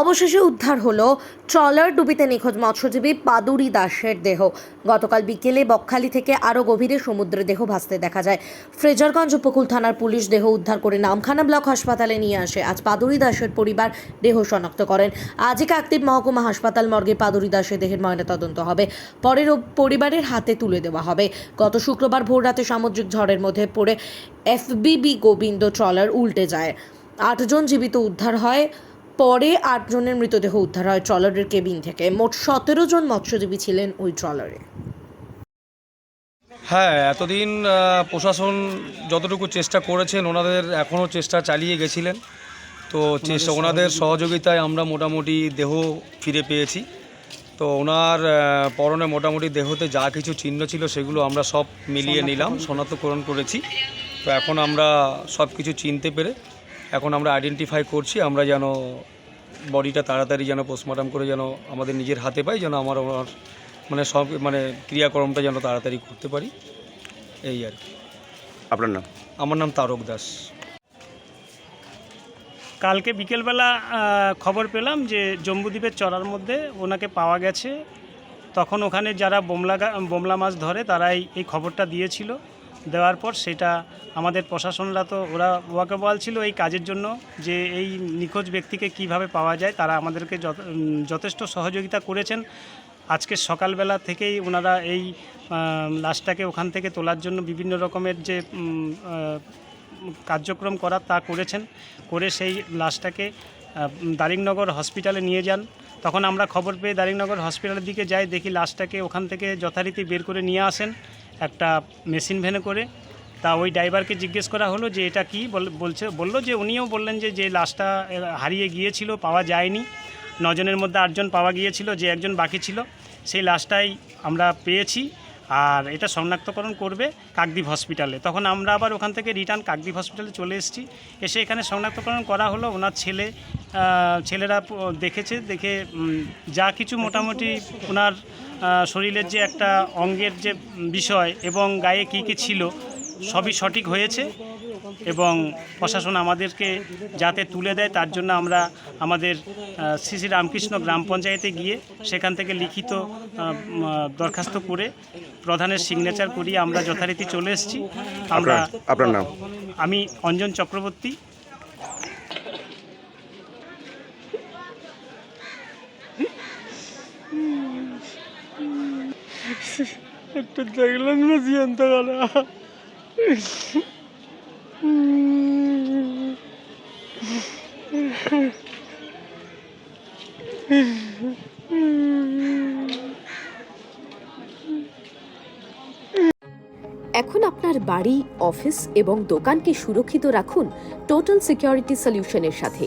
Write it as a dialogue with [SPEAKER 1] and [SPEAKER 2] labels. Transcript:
[SPEAKER 1] অবশেষে উদ্ধার হলো ট্রলার ডুবিতে নিখোঁজ মৎস্যজীবী পাদুরি দাসের দেহ। গতকাল বিকেলে বকখালি থেকে আরও গভীরে সমুদ্রে দেহ ভাসতে দেখা যায়। ফ্রেজারগঞ্জ উপকূল থানার পুলিশ দেহ উদ্ধার করে নামখানা ব্লক হাসপাতালে নিয়ে আসে। আজ পাদুরি দাসের পরিবার দেহ শনাক্ত করেন। আজই কাকদ্বীপ মহকুমা হাসপাতাল মর্গে পাদুরি দাসের দেহের ময়নাতদন্ত হবে। পরের পরিবারের হাতে তুলে দেওয়া হবে। গত শুক্রবার ভোররাতে সামুদ্রিক ঝড়ের মধ্যে পড়ে এফবিবি গোবিন্দ ট্রলার উল্টে যায়। আটজন জীবিত উদ্ধার হয়। পরে আটজনের মৃতদেহ উদ্ধার হয় ট্রলারের কেবিন থেকে। মোট সতেরো জন মৎস্যজীবী ছিলেন ওই ট্রলারে।
[SPEAKER 2] হ্যাঁ এতদিন প্রশাসন যতটুকু চেষ্টা করেছেন, ওনাদের এখনও চেষ্টা চালিয়ে গেছিলেন। তো চেষ্টা, ওনাদের সহযোগিতায় আমরা মোটামুটি দেহ ফিরে পেয়েছি। তো ওনার পরনে মোটামুটি দেহতে যা কিছু চিহ্ন ছিল সেগুলো আমরা সব মিলিয়ে নিলাম, শনাক্তকরণ করেছি। তো এখন আমরা সব কিছু চিনতে পেরে এখন আমরা আইডেন্টিফাই করছি আমরা যেন বডিটা তাড়াতাড়ি যেন পোস্টমর্টম করে যেন আমাদের নিজের হাতে পাই যেন আমার ওনার মানে সব মানে ক্রিয়াকর্মটা যেন তাড়াতাড়ি করতে পারি। এই আর কি।
[SPEAKER 3] আপনার নাম?
[SPEAKER 2] আমার নাম তারক দাস।
[SPEAKER 4] কালকে বিকেলবেলা খবর পেলাম যে জম্বুদ্বীপের চড়ার মধ্যে ওনাকে পাওয়া গেছে। তখন ওখানে যারা বোমলা গা- বোমলা মাছ ধরে তারাই এই খবরটা দিয়েছিল। দেওয়ার পর সেটা আমাদের প্রশাসনরা তো, ওরা ওয়াকেবল ছিল এই কাজের জন্য যে এই নিখোঁজ ব্যক্তিকে কীভাবে পাওয়া যায়, তারা আমাদেরকে যথ- যথেষ্ট সহযোগিতা করেছেন। আজকে সকালবেলা থেকেই ওনারা এই লাশটাকে ওখান থেকে তোলার জন্য বিভিন্ন রকমের যে কার্যক্রম করা তা করেছেন। করে সেই লাশটাকে দারিংনগর হসপিটালে নিয়ে যান। তখন আমরা খবর পেয়ে দারিংনগর হসপিটালের দিকে যাই, দেখি লাশটাকে ওখান থেকে যথারীতি বের করে নিয়ে আসেন। একটা মেশিন ভ্যানে করে, তা ওই ড্রাইভারকে জিজ্ঞেস করা হলো যে এটা কি বল- বলছে, বলল যে উনিও বললেন যে যে লাশটা হারিয়ে গিয়েছিল, পাওয়া যায়নি। নজনের মধ্যে আটজন পাওয়া গিয়েছিল, যে একজন বাকি ছিল। সেই লাশটাই আমরা পেয়েছি আর এটা শনাক্তকরণ করবে কাকদ্বীপ হসপিটালে। তখন আমরা আবার ওখান থেকে রিটার্ন কাকদ্বীপ হসপিটালে চলে এসেছি। এসে এখানে শনাক্তকরণ করা হলো, ওনার ছেলে ছেলেরা দেখেছে, দেখে যা কিছু মোটামুটি ওনার শরীরের যে একটা অঙ্গের যে বিষয় এবং গায়ে কী কী ছিল সবই সঠিক হয়েছে এবং প্রশাসন আমাদেরকে যাতে তুলে দেয় তার জন্য আমরা আমাদের শ্রী শ্রী রামকৃষ্ণ গ্রাম পঞ্চায়েতে গিয়ে সেখান থেকে লিখিত দরখাস্ত করে প্রধানের সিগনেচার করিয়ে আমরা যথারীতি চলে এসেছি। আমরা
[SPEAKER 3] আপনার নাম?
[SPEAKER 4] আমি অঞ্জন চক্রবর্তী।
[SPEAKER 5] একটু দেখলাম না জিয়ন্ত গলা?
[SPEAKER 6] এখন আপনার বাড়ি, অফিস এবং দোকানকে সুরক্ষিত রাখুন টোটাল সিকিউরিটি সলিউশনের সাথে।